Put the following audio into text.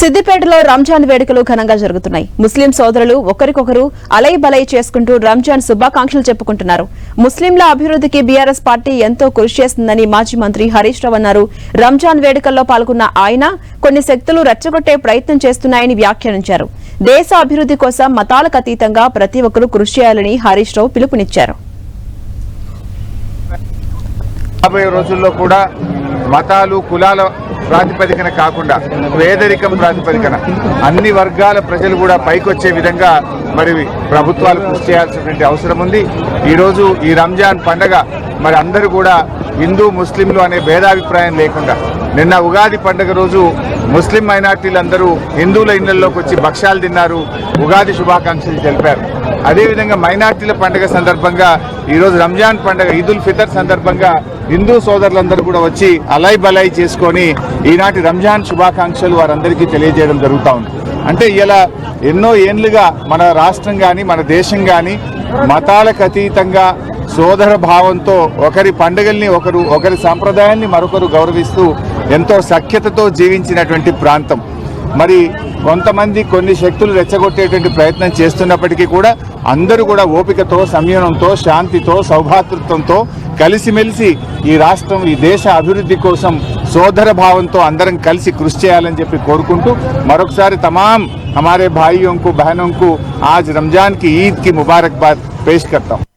సిద్దిపేటలో రంజాన్ వేడుకలు ఘనంగా జరుగుతున్నాయి. ముస్లిం సోదరులు ఒకరికొకరు అలై బలై చేసుకుంటూ రంజాన్ శుభాకాంక్షలు చెప్పుకుంటున్నారు. ముస్లింల అభివృద్ధికి బీఆర్ఎస్ పార్టీ ఎంతో కృషి చేస్తుందని మాజీ మంత్రి హరీష్ రావు అన్నారు. రంజాన్ వేడుకల్లో పాల్గొన్న ఆయన కొన్ని శక్తులు రెచ్చగొట్టే ప్రయత్నం చేస్తున్నాయని వ్యాఖ్యానించారు. దేశ అభివృద్ధి కోసం మతాలకు అతీతంగా ప్రతి ఒక్కరూ కృషి చేయాలని హరీష్ రావు పిలుపునిచ్చారు. రాబోయే రోజుల్లో కూడా మతాలు కులాల ప్రాతిపదికన కాకుండా పేదరికం ప్రాతిపదికన అన్ని వర్గాల ప్రజలు కూడా పైకొచ్చే విధంగా మరి ప్రభుత్వాలు కృషి చేయాల్సినటువంటి అవసరం ఉంది. ఈరోజు ఈ రంజాన్ పండగ మరి అందరూ కూడా హిందూ ముస్లింలు అనే భేదాభిప్రాయం లేకుండా నిన్న ఉగాది పండగ రోజు ముస్లిం మైనార్టీలందరూ హిందువుల ఇళ్ళలోకి వచ్చి భక్ష్యాలు తిన్నారు ఉగాది శుభాకాంక్షలు తెలిపారు. అదేవిధంగా మైనార్టీల పండుగ సందర్భంగా ఈరోజు రంజాన్ పండుగ ఈదుల్ ఫితర్ సందర్భంగా హిందూ సోదరులందరూ కూడా వచ్చి అలై బలై చేసుకొని ఈనాటి రంజాన్ శుభాకాంక్షలు వారందరికీ తెలియజేయడం జరుగుతూ ఉంది. అంటే ఇలా ఎన్నో ఏండ్లుగా మన రాష్ట్రం కానీ మన దేశం కానీ మతాలకు అతీతంగా సోదర భావంతో ఒకరి పండుగల్ని ఒకరు ఒకరి సాంప్రదాయాన్ని మరొకరు గౌరవిస్తూ ఎంతో సఖ్యతతో జీవించినటువంటి ప్రాంతం. మరి కొంతమంది కొన్ని శక్తులు రెచ్చగొట్టేటువంటి ప్రయత్నం చేస్తున్నప్పటికీ కూడా అందరూ కూడా ఓపికతో సంయమనంతో శాంతితో సౌభాతృత్వంతో కలిసిమెలిసి ఈ రాష్ట్రం ఈ దేశ అభివృద్ధి కోసం సోదర భావంతో అందరం కలిసి కృషి చేయాలని చెప్పి కోరుకుంటూ మరొకసారి తమాం हमारे भाइयों को बहनों को आज रमजान की ईद की मुबारकबाद पेश करता हूँ